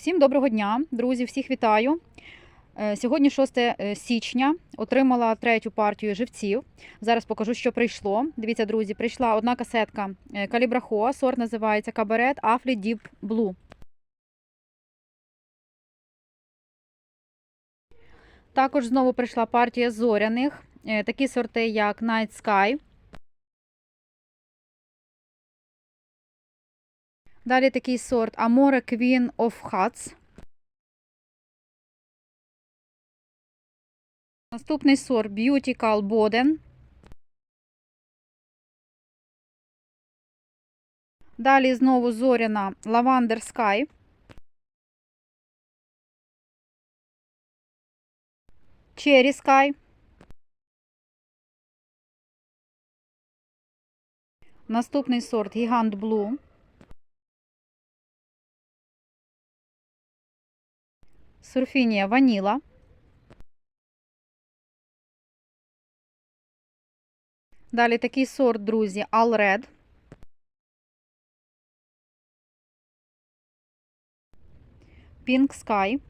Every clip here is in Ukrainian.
Усім доброго дня, друзі, всіх вітаю. Е, Сьогодні 6 січня. Отримала третю партію живців. Зараз покажу, що прийшло. Дивіться, друзі, прийшла одна касетка е, Калібрахоа, сорт називається Кабарет Афлі Deep Blue. Також знову прийшла партія зоряних. Е, Такі сорти, як Night Sky. Далі такий сорт Amore Queen of Hearts. Наступний сорт Beautical Boden. Далі знову зоряна Lavender Sky. Cherry Sky. Наступний сорт Gigant Blue. Сурфінія Ваніла. Далі такий сорт, друзі, All Red. Pink Sky.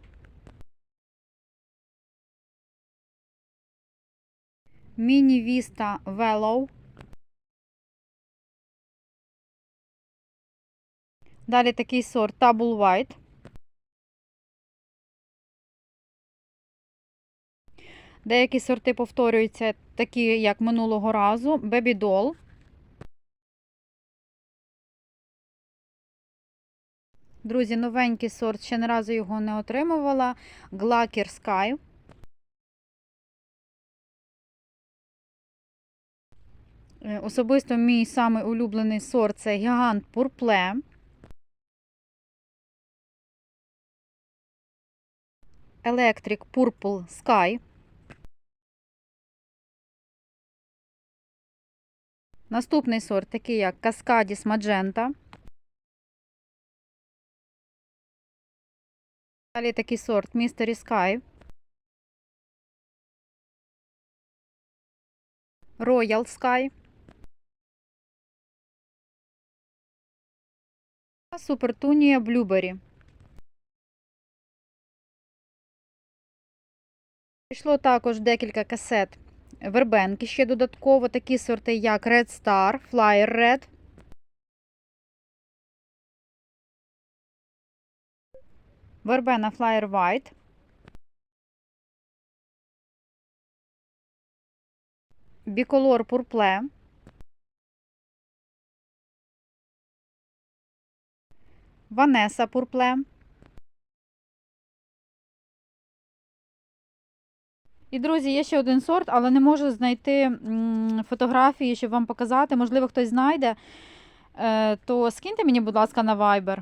Міні Vista Vellow. Далі такий сорт Double White. Деякі сорти повторюються, такі як минулого разу. Baby Doll. Друзі, новенький сорт, ще не разу його не отримувала. Glacier Sky. Е, Особисто мій самий улюблений сорт це Гігант Пурпле. Electric Purple Sky. Наступний сорт такий як Cascadis Magenta. Далі такий сорт Mystery Sky. Royal Sky. Супертунія Blueberry. Прийшло також декілька касет вербенки ще додатково, такі сорти, як Red Star, Flyer Red. Вербена Flyer White. Біколор Purple. Ванеса Purple. І, друзі, є ще один сорт, але не можу знайти фотографії, щоб вам показати. Можливо, хтось знайде. Е, то скиньте мені, будь ласка, на Viber.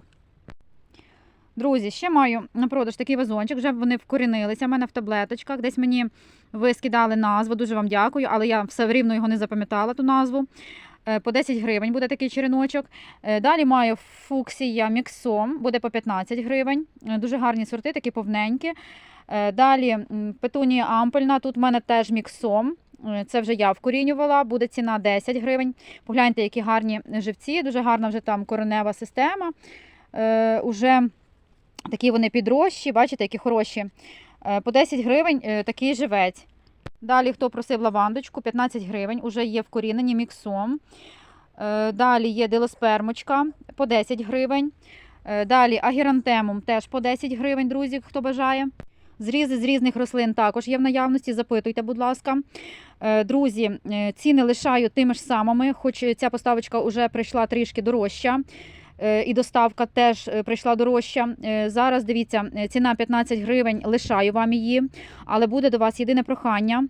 Друзі, ще маю на продаж такий вазончик, вже вони вкорінилися в мене в таблеточках. Десь мені ви скидали назву, дуже вам дякую, але я все рівно його не запам'ятала, ту назву. Е, По 10 гривень буде такий череночок. Е, Далі маю фуксія міксом, буде по 15 гривень. Дуже гарні сорти, такі повненькі. Е, Далі петунія ампельна, тут в мене теж міксом. Е, Це вже я вкорінювала, буде ціна 10 гривень. Погляньте, які гарні живці, дуже гарна вже там коренева система. Е, Уже такі вони підрощі, бачите, які хороші. Е, По 10 гривень е, такий живець. Далі, хто просив лавандочку, 15 гривень, уже є вкорінені міксом. Е, Далі є дилоспермочка по 10 гривень. Е, Далі агірантемум теж по 10 гривень, друзі, хто бажає. Зрізи з різних рослин також є в наявності, запитуйте, будь ласка. Е, Друзі, е, ціни лишаю тими ж самими, хоч ця поставочка вже прийшла трішки дорожча. е, І доставка теж прийшла дорожча. Зараз дивіться, ціна 15 гривень, лишаю вам її. Але буде до вас єдине прохання.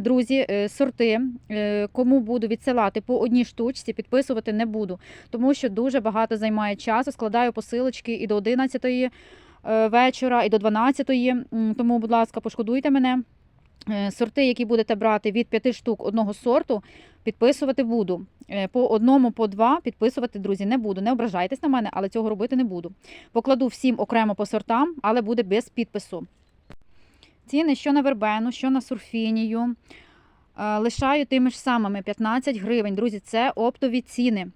Друзі, сорти, кому буду відсилати по одній штучці, підписувати не буду, тому що дуже багато займає часу. Складаю посилочки і до 11 вечора, і до 12. М, Тому, будь ласка, пошкодуйте мене. Е, Сорти, які будете брати від 5 штук одного сорту, підписувати буду. Е, По одному, по два підписувати, друзі, не буду. Не ображайтесь на мене, але цього робити не буду. Покладу всім окремо по сортам, але буде без підпису. Ціни що на вербену, що на сурфінію. Е, Лишаю тими ж самими 15 гривень. Друзі, це оптові ціни.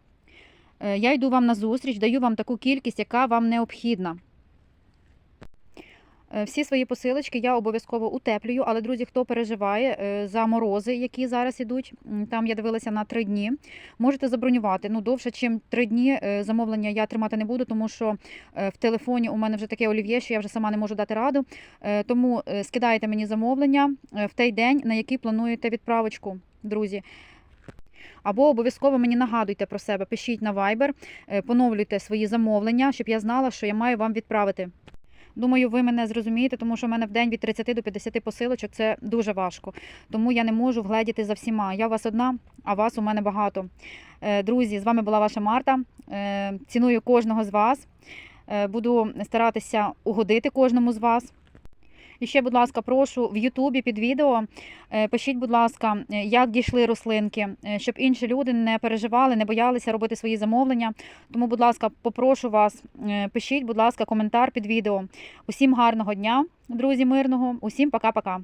Е, Я йду вам на зустріч, даю вам таку кількість, яка вам необхідна. Е, Всі свої посилочки я обов'язково утеплюю, але друзі, хто переживає е, за морози, які зараз ідуть, там я дивилася на три дні. Можете забронювати. Ну, довше, ніж три дні е, замовлення я тримати не буду, тому що в телефоні у мене вже таке олів'є, що я вже сама не можу дати раду. Тому скидайте мені замовлення в той день, на який плануєте відправочку, друзі. Або обов'язково мені нагадуйте про себе, пишіть на Viber, поновлюйте свої замовлення, щоб я знала, що я маю вам відправити. Думаю, ви мене зрозумієте, тому що в мене в день від 30 до 50 посилочок це дуже важко. Тому я не можу вгледіти за всіма. Я у вас одна, а вас у мене багато. Е, Друзі, з вами була ваша Марта. Е, Ціную кожного з вас. Е, Буду старатися угодити кожному з вас. І ще, будь ласка, прошу в Ютубі під відео е, пишіть, будь ласка, е, як дійшли рослинки, е, щоб інші люди не переживали, не боялися робити свої замовлення. Тому, будь ласка, попрошу вас, пишіть, будь ласка, коментар під відео. Усім гарного дня, друзі, мирного, усім пока-пока.